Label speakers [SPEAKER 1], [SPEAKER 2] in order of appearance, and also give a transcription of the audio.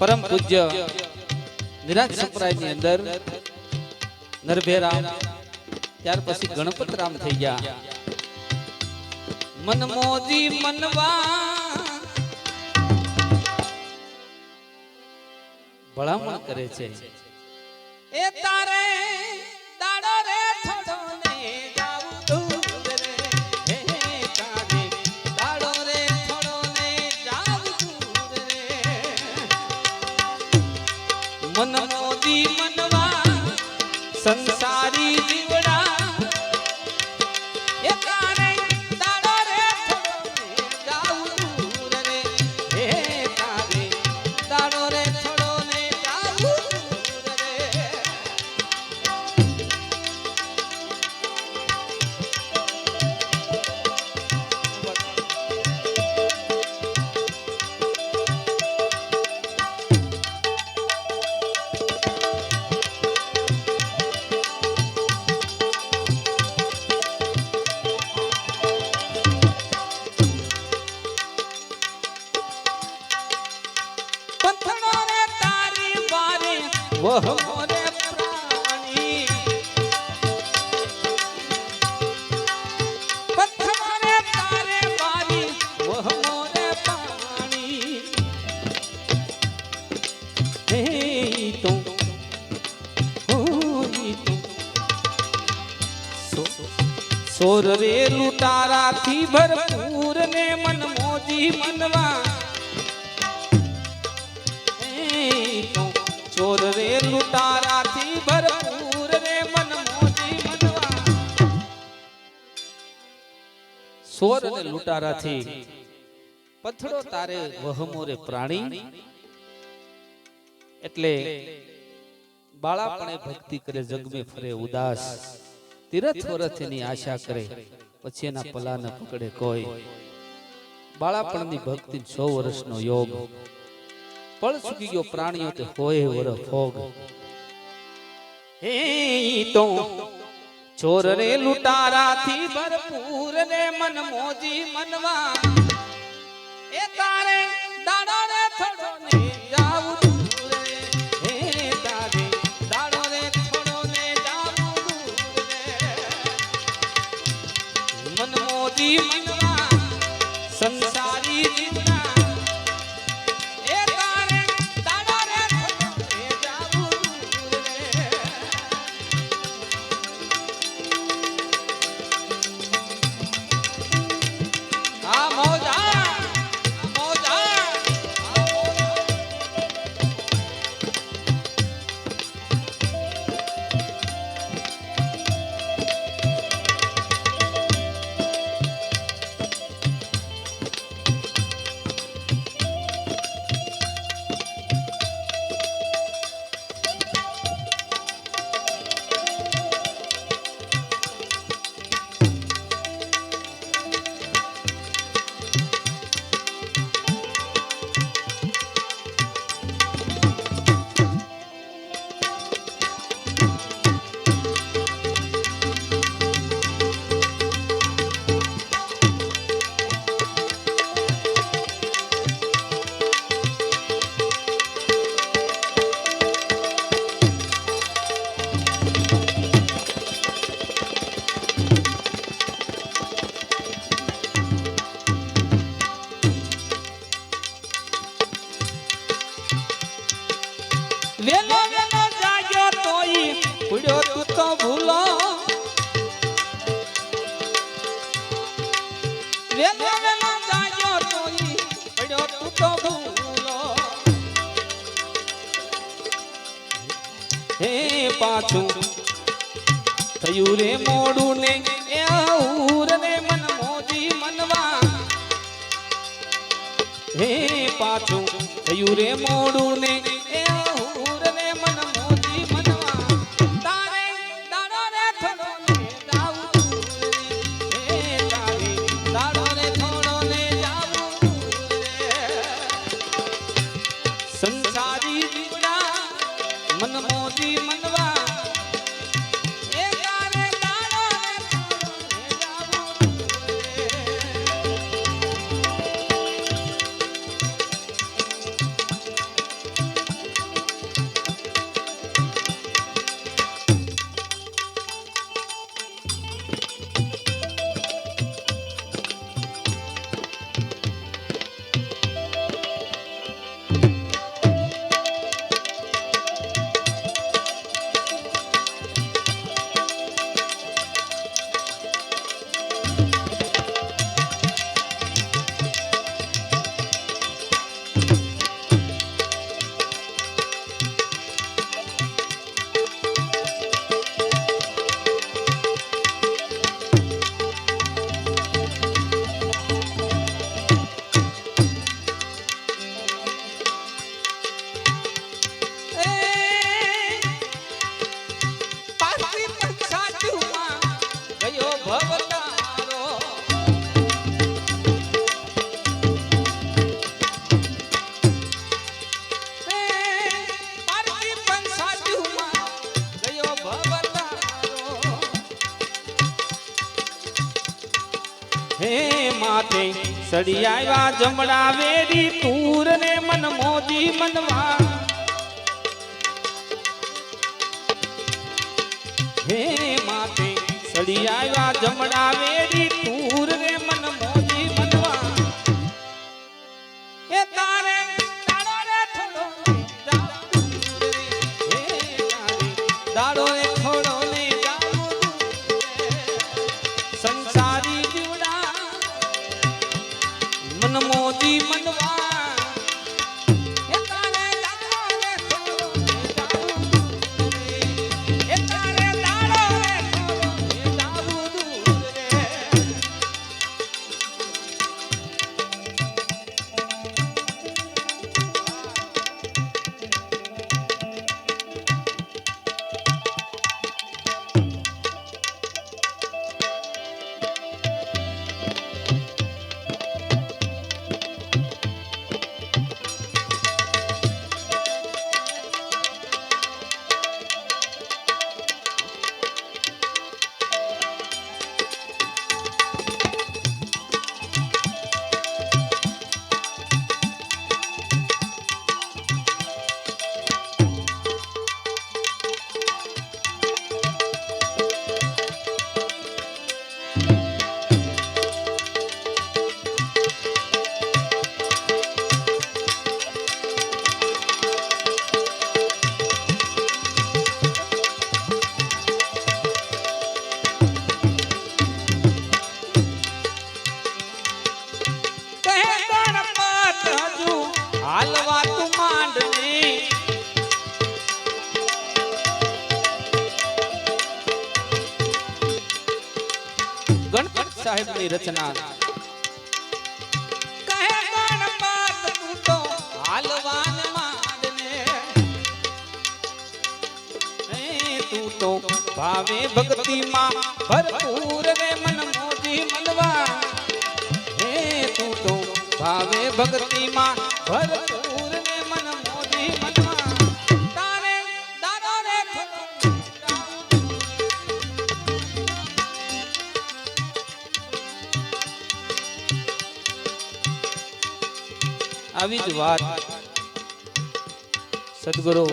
[SPEAKER 1] પરમ પૂજ્ય નિરાજ સંપ્રદાયની અંદર નરભેરામ, ત્યાર પછી ગણપતરામ થઈ ગયા. મન મોજી મનવા ભલામણ કરે છે. એ તારે સોર રે લૂંટારાથી ભરપૂર ને મન મોજી મનવા. ચોર રે લૂંટારાથી ભરપૂર રે મન મોજી મનવા. સોર અને લૂંટારાથી પથડો તારે વહમો રે પ્રાણી. એટલે બાળાપણે ભક્તિ કરે, જગમે ફરે ઉદાસ. તીરથ વરથ એની આશા કરે, પછી એના પલા ન પકડે કોઈ. બાળાપણની ભક્તિ સો વર્ષનો યોગ. પળ ચૂકી ગયો પ્રાણીઓ તે હોય વર ફોગ હે તો ચોર રે લૂંટારાથી ભરપૂર રે મન મોજી મનવા. એ તારે વેલો વેલો જાગ્યો તોય ઉડ્યો તું તો ભૂલો. હે પાછું થયું રે મોડું ને મનવા. હે પાછું થયું રે મોડું ને માથે સડી આવ્યા જમડા વેરી તૂર ને મન મોજી મનવા. હે માથે સડી આવ્યા જમડા વેરી તૂર ને મન હાલવા તું માંડને. ગણપત સાહેબની રચના. કહે ગણપત તું માંડને. તું તો ભાવે ભક્તિમાં ભરપૂર મન મોજી મનવા ભાવે ભક્તિમાં ભરપૂર ને મન મોદી આવી જ વાત. સદગુરુ